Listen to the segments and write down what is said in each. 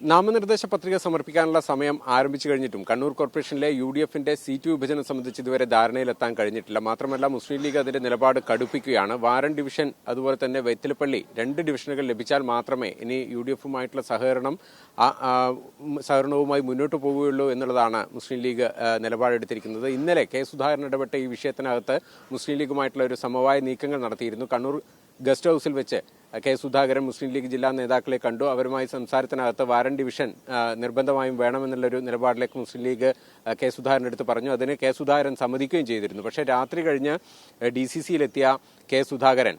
നാമനിർദ്ദേശ പത്രിക സമർപ്പിക്കാനുള്ള സമയം ആരംഭിച്ചു കഴിഞ്ഞിട്ടും കണ്ണൂർ കോർപ്പറേഷനിലെ യു ഡി എഫിന്റെ സീറ്റ് വിഭജനം സംബന്ധിച്ച് ഇതുവരെ ധാരണയിലെത്താൻ കഴിഞ്ഞിട്ടില്ല. മാത്രമല്ല മുസ്ലിം ലീഗ് അതിന്റെ നിലപാട് കടുപ്പിക്കുകയാണ്. വാരൻ ഡിവിഷൻ അതുപോലെ തന്നെ വെത്തിലപ്പള്ളി രണ്ട് ഡിവിഷനുകൾ ലഭിച്ചാൽ മാത്രമേ ഇനി യു ഡി എഫുമായിട്ടുള്ള സഹകരണം സഹകരണവുമായി മുന്നോട്ട് പോവുകയുള്ളൂ എന്നുള്ളതാണ് മുസ്ലിം ലീഗ് നിലപാടെടുത്തിരിക്കുന്നത്. ഇന്നലെ കെ സുധാകരൻ ഇടപെട്ട ഈ വിഷയത്തിനകത്ത് മുസ്ലിം ലീഗുമായിട്ടുള്ള ഒരു സമവായ നീക്കങ്ങൾ നടത്തിയിരുന്നു. കണ്ണൂർ ഗസ്റ്റ് ഹൌസിൽ വെച്ച് കെ സുധാകരൻ മുസ്ലിം ലീഗ് ജില്ലാ നേതാക്കളെ കണ്ടു. അവരുമായി സംസാരത്തിനകത്ത് വാരൻ ഡിവിഷൻ നിർബന്ധമായും വേണമെന്നുള്ളൊരു നിലപാടിലേക്ക് മുസ്ലിം ലീഗ് കെ സുധാകരൻ എടുത്ത് പറഞ്ഞു. അതിന് കെ സുധാകരൻ സമ്മതിക്കുകയും ചെയ്തിരുന്നു. പക്ഷേ രാത്രി കഴിഞ്ഞ് ഡി സി സിയിലെത്തിയ കെ സുധാകരൻ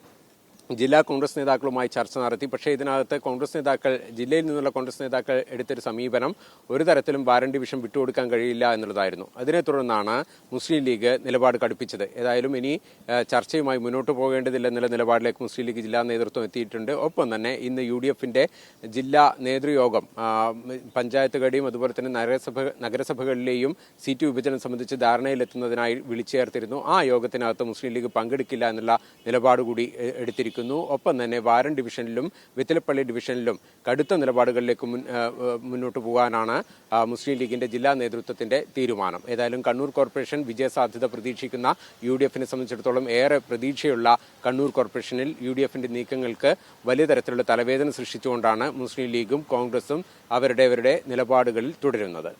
ജില്ലാ കോൺഗ്രസ് നേതാക്കളുമായി ചർച്ച നടത്തി. പക്ഷേ ഇതിനകത്ത് കോൺഗ്രസ് നേതാക്കൾ ജില്ലയിൽ നിന്നുള്ള കോൺഗ്രസ് നേതാക്കൾ എടുത്തൊരു സമീപനം ഒരു തരത്തിലും വാരൻ ഡിവിഷൻ വിട്ടുകൊടുക്കാൻ കഴിയില്ല എന്നുള്ളതായിരുന്നു. അതിനെ തുടർന്നാണ് മുസ്ലിം ലീഗ് നിലപാട് കടുപ്പിച്ചത്. ഏതായാലും ഇനി ചർച്ചയുമായി മുന്നോട്ട് പോകേണ്ടതില്ല എന്നുള്ള നിലപാടിലേക്ക് മുസ്ലിം ലീഗ് ജില്ലാ നേതൃത്വം എത്തിയിട്ടുണ്ട്. ഒപ്പം തന്നെ ഇന്ന് യു ഡി ജില്ലാ നേതൃയോഗം പഞ്ചായത്ത് പഞ്ചായത്തുകളുടെയും അതുപോലെ തന്നെ നഗരസഭ നഗരസഭകളിലെയും സീറ്റ് വിഭജനം സംബന്ധിച്ച് ധാരണയിലെത്തുന്നതിനായി വിളിച്ചു ചേർത്തിരുന്നു ആ യോഗത്തിനകത്ത് മുസ്ലിം ലീഗ് പങ്കെടുക്കില്ല എന്നുള്ള നിലപാട് കൂടി എ- എടുത്തിരിക്കുന്നു ഒപ്പം തന്നെ വാരൻ ഡിവിഷനിലും വിത്തലപ്പള്ളി ഡിവിഷനിലും കടുത്ത നിലപാടുകളിലേക്ക് മുന്നോട്ട് പോകാനാണ് മുസ്ലിം ലീഗിന്റെ ജില്ലാ നേതൃത്വത്തിന്റെ തീരുമാനം. ഏതായാലും കണ്ണൂർ കോർപ്പറേഷൻ വിജയസാധ്യത പ്രതീക്ഷിക്കുന്ന യു ഡി എഫിനെ സംബന്ധിച്ചിടത്തോളം ഏറെ പ്രതീക്ഷയുള്ള കണ്ണൂർ കോർപ്പറേഷനിൽ യു ഡി എഫിന്റെ നീക്കങ്ങൾക്ക് വലിയ തരത്തിലുള്ള തലവേദന സൃഷ്ടിച്ചുകൊണ്ടാണ് മുസ്ലിം ലീഗും കോൺഗ്രസും അവരുടെ അവരുടെ നിലപാടുകളിൽ തുടരുന്നത്.